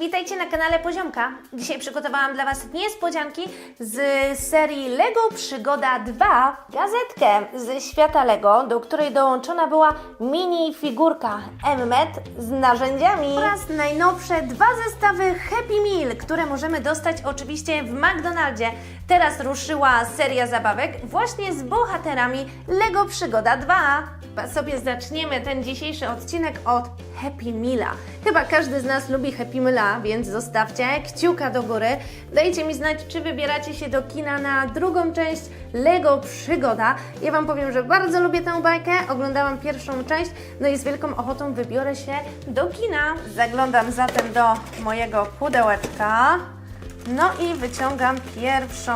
Witajcie na kanale Poziomka. Dzisiaj przygotowałam dla Was niespodzianki z serii LEGO Przygoda 2. Gazetkę ze świata LEGO, do której dołączona była mini figurka Emmet z narzędziami oraz najnowsze dwa zestawy Happy Meal, które możemy dostać oczywiście w McDonaldzie. Teraz ruszyła seria zabawek właśnie z bohaterami LEGO Przygoda 2. Chyba sobie zaczniemy ten dzisiejszy odcinek od Happy Meala. Chyba każdy z nas lubi Happy Meala, więc zostawcie kciuka do góry. Dajcie mi znać, czy wybieracie się do kina na drugą część Lego Przygoda. Ja Wam powiem, że bardzo lubię tę bajkę, oglądałam pierwszą część, no i z wielką ochotą wybiorę się do kina. Zaglądam zatem do mojego pudełeczka. No i wyciągam pierwszą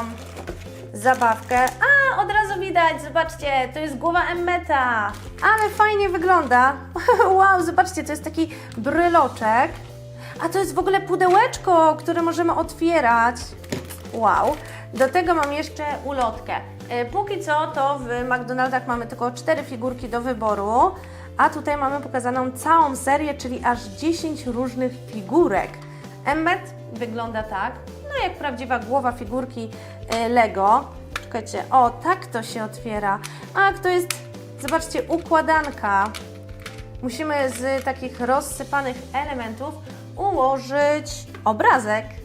zabawkę. A, od razu widać, zobaczcie, to jest głowa Emmeta. Ale fajnie wygląda. wow, zobaczcie, to jest taki bryloczek. A to jest w ogóle pudełeczko, które możemy otwierać. Wow. Do tego mam jeszcze ulotkę. E, Póki co to w McDonaldach mamy tylko cztery figurki do wyboru, a tutaj mamy pokazaną całą serię, czyli aż 10 różnych figurek. Emmet wygląda tak, no jak prawdziwa głowa figurki e, Lego. Czekajcie, o tak to się otwiera. A, to jest, zobaczcie, układanka. Musimy z takich rozsypanych elementów ułożyć obrazek.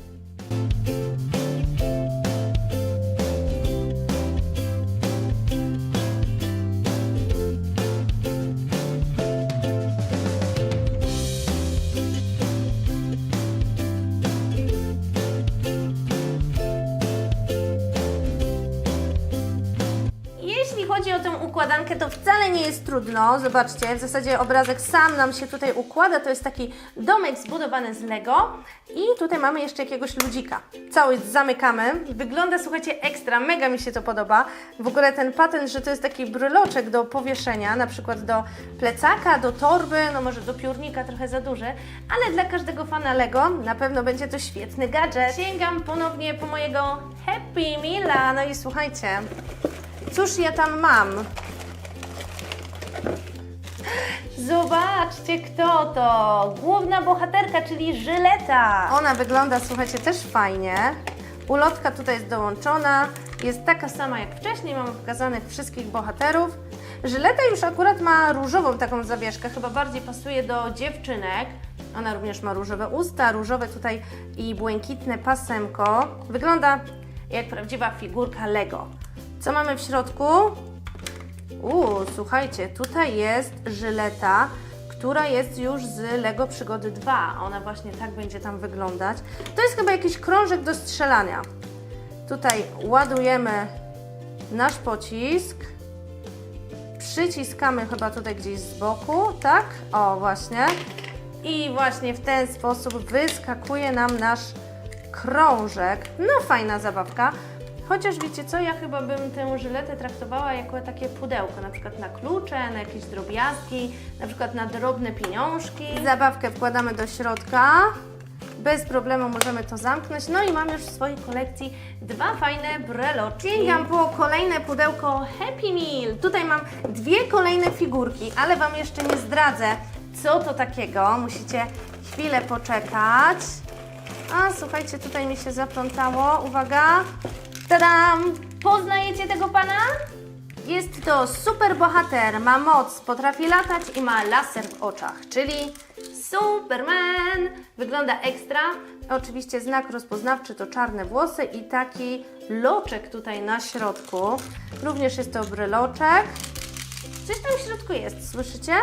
To wcale nie jest trudno. Zobaczcie, w zasadzie obrazek sam nam się tutaj układa. To jest taki domek zbudowany z Lego. I tutaj mamy jeszcze jakiegoś ludzika. Cały zamykamy. Wygląda, słuchajcie, ekstra. Mega mi się to podoba. W ogóle ten patent, że to jest taki bryloczek do powieszenia, na przykład do plecaka, do torby, no może do piórnika trochę za duży, ale dla każdego fana Lego na pewno będzie to świetny gadżet. Sięgam ponownie po mojego Happy Meala. No i słuchajcie, Cóż ja tam mam? Zobaczcie, kto to! Główna bohaterka, czyli Żyleta. Ona wygląda, słuchajcie, też fajnie. Ulotka tutaj jest dołączona. Jest taka sama jak wcześniej. Mamy pokazanych wszystkich bohaterów. Żyleta już akurat ma różową taką zawieszkę. Chyba bardziej pasuje do dziewczynek. Ona również ma różowe usta, różowe tutaj i błękitne pasemko. Wygląda jak prawdziwa figurka Lego. Co mamy w środku? Uuu, słuchajcie, tutaj jest żyleta, która jest już z Lego Przygody 2. Ona właśnie tak będzie tam wyglądać. To jest chyba jakiś krążek do strzelania. Tutaj ładujemy nasz pocisk. Przyciskamy chyba tutaj gdzieś z boku, tak? O, właśnie. I właśnie w ten sposób wyskakuje nam nasz krążek. No, fajna zabawka. Chociaż wiecie co, ja chyba bym tę żyletę traktowała jako takie pudełko, na przykład na klucze, na jakieś drobiazgi, na przykład na drobne pieniążki. Zabawkę wkładamy do środka. Bez problemu możemy to zamknąć. No i mam już w swojej kolekcji dwa fajne breloczki. Sięgam po kolejne pudełko Happy Meal. Tutaj mam dwie kolejne figurki, ale Wam jeszcze nie zdradzę, co to takiego. Musicie chwilę poczekać. A, słuchajcie, tutaj mi się zaplątało. Uwaga. Tadam! Poznajecie tego pana? Jest to super bohater, ma moc, potrafi latać i ma laser w oczach, czyli Superman. Wygląda ekstra. Oczywiście znak rozpoznawczy to czarne włosy i taki loczek tutaj na środku. Również jest to bryloczek. Coś tam w środku jest, słyszycie?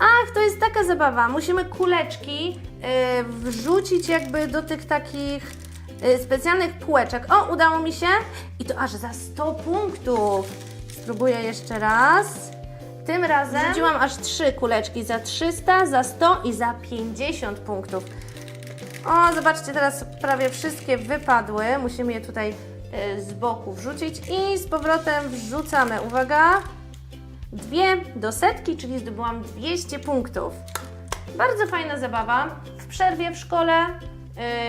Ach, to jest taka zabawa. Musimy kuleczki yy, wrzucić jakby do tych takich specjalnych półeczek. O, udało mi się. I to aż za 100 punktów. Spróbuję jeszcze raz. Tym razem wrzuciłam aż trzy kuleczki za 300, za 100 i za 50 punktów. O, zobaczcie, teraz prawie wszystkie wypadły. Musimy je tutaj yy, z boku wrzucić i z powrotem wrzucamy. Uwaga. Dwie do setki, czyli zdobyłam 200 punktów. Bardzo fajna zabawa. W przerwie w szkole,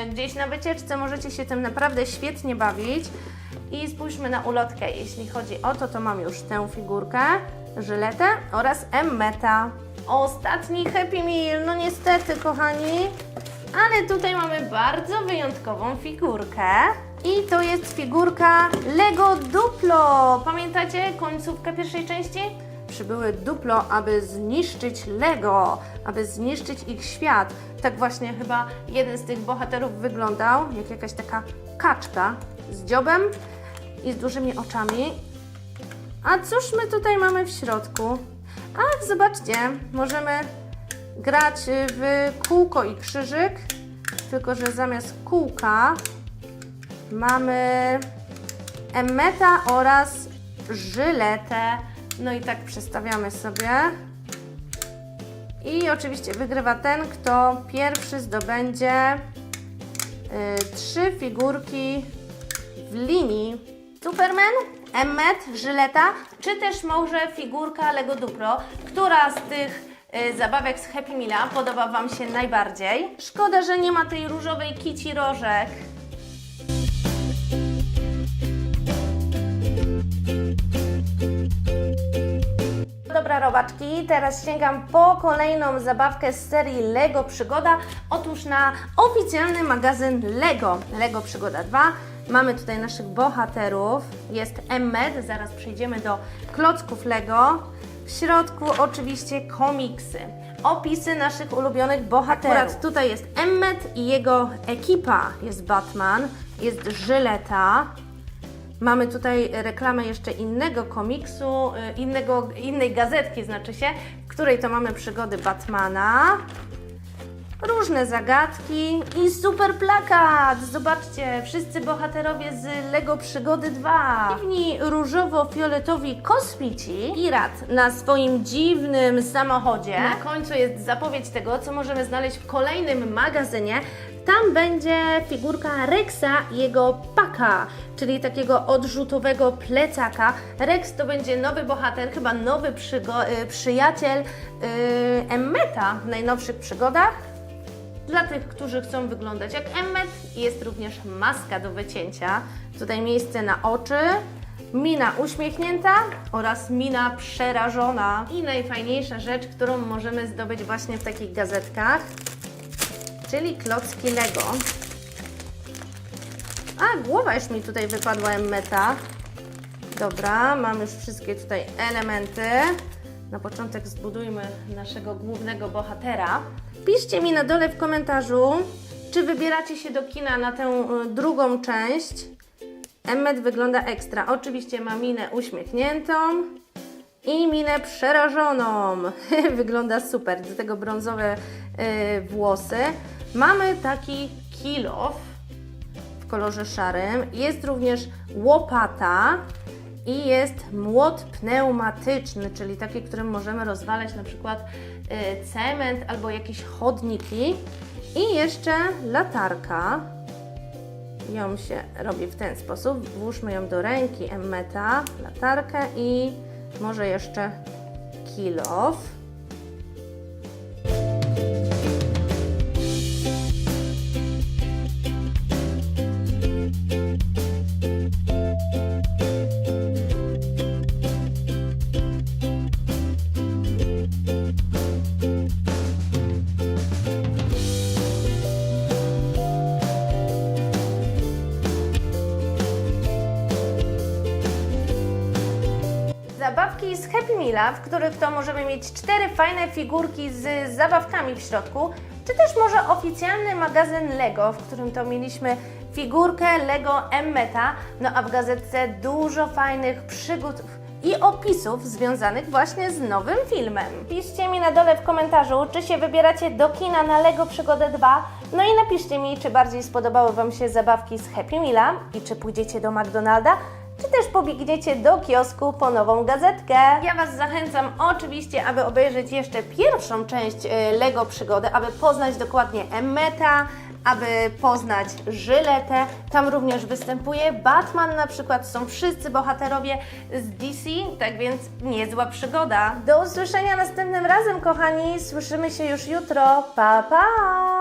gdzieś na wycieczce możecie się tym naprawdę świetnie bawić. I spójrzmy na ulotkę. Jeśli chodzi o to, to mam już tę figurkę, żyletę oraz emmeta. ostatni Happy Meal. No niestety, kochani, ale tutaj mamy bardzo wyjątkową figurkę. I to jest figurka Lego Duplo. Pamiętacie końcówkę pierwszej części? Przybyły Duplo, aby zniszczyć Lego, aby zniszczyć ich świat. Tak właśnie chyba jeden z tych bohaterów wyglądał, jak jakaś taka kaczka z dziobem i z dużymi oczami. A cóż my tutaj mamy w środku? A, zobaczcie, możemy grać w kółko i krzyżyk, tylko że zamiast kółka mamy Emmeta oraz Żyletę. No i tak przestawiamy sobie. I oczywiście wygrywa ten, kto pierwszy zdobędzie y, trzy figurki w linii. Superman, Emmet, Żyleta, czy też może figurka Lego Duplo, która z tych y, zabawek z Happy Meala podoba Wam się najbardziej. Szkoda, że nie ma tej różowej kici rożek. Robaczki, teraz sięgam po kolejną zabawkę z serii LEGO Przygoda. Otóż na oficjalny magazyn LEGO, LEGO Przygoda 2, mamy tutaj naszych bohaterów. Jest Emmet, zaraz przejdziemy do klocków LEGO. W środku oczywiście komiksy, opisy naszych ulubionych bohaterów. Akurat tutaj jest Emmet i jego ekipa. Jest Batman, jest Żyleta, Mamy tutaj reklamę jeszcze innego komiksu, y, innego, innej gazetki znaczy się, w której to mamy przygody Batmana, różne zagadki i super plakat. Zobaczcie, wszyscy bohaterowie z Lego Przygody 2. Dziwni różowo-fioletowi kosmici i Rad na swoim dziwnym samochodzie. Na końcu jest zapowiedź tego, co możemy znaleźć w kolejnym magazynie. Tam będzie figurka Rexa i jego paka, czyli takiego odrzutowego plecaka. Rex to będzie nowy bohater, chyba nowy y, przyjaciel yy, Emmeta w najnowszych przygodach. Dla tych, którzy chcą wyglądać jak Emmet, jest również maska do wycięcia. Tutaj miejsce na oczy, mina uśmiechnięta oraz mina przerażona. I najfajniejsza rzecz, którą możemy zdobyć właśnie w takich gazetkach, czyli klocki Lego. A, głowa już mi tutaj wypadła Emmeta. Dobra, mam już wszystkie tutaj elementy. Na początek zbudujmy naszego głównego bohatera. Piszcie mi na dole w komentarzu, czy wybieracie się do kina na tę y, drugą część. Emmet wygląda ekstra. Oczywiście ma minę uśmiechniętą i minę przerażoną. wygląda super. Do tego brązowe y, włosy. Mamy taki kill off w kolorze szarym. Jest również łopata i jest młot pneumatyczny, czyli taki, którym możemy rozwalać na przykład cement albo jakieś chodniki. I jeszcze latarka. Ją się robi w ten sposób. Włóżmy ją do ręki Emmeta, latarkę i może jeszcze kill Zabawki z Happy Meala, w których to możemy mieć cztery fajne figurki z zabawkami w środku, czy też może oficjalny magazyn Lego, w którym to mieliśmy figurkę Lego Emmeta, no a w gazetce dużo fajnych przygód i opisów związanych właśnie z nowym filmem. Piszcie mi na dole w komentarzu, czy się wybieracie do kina na Lego Przygodę 2, no i napiszcie mi, czy bardziej spodobały Wam się zabawki z Happy Meala i czy pójdziecie do McDonalda, czy też pobiegniecie do kiosku po nową gazetkę. Ja Was zachęcam oczywiście, aby obejrzeć jeszcze pierwszą część e, Lego Przygody, aby poznać dokładnie Emmeta, aby poznać Żyletę. Tam również występuje Batman na przykład, są wszyscy bohaterowie z DC, tak więc niezła przygoda. Do usłyszenia następnym razem, kochani. Słyszymy się już jutro. Pa, pa!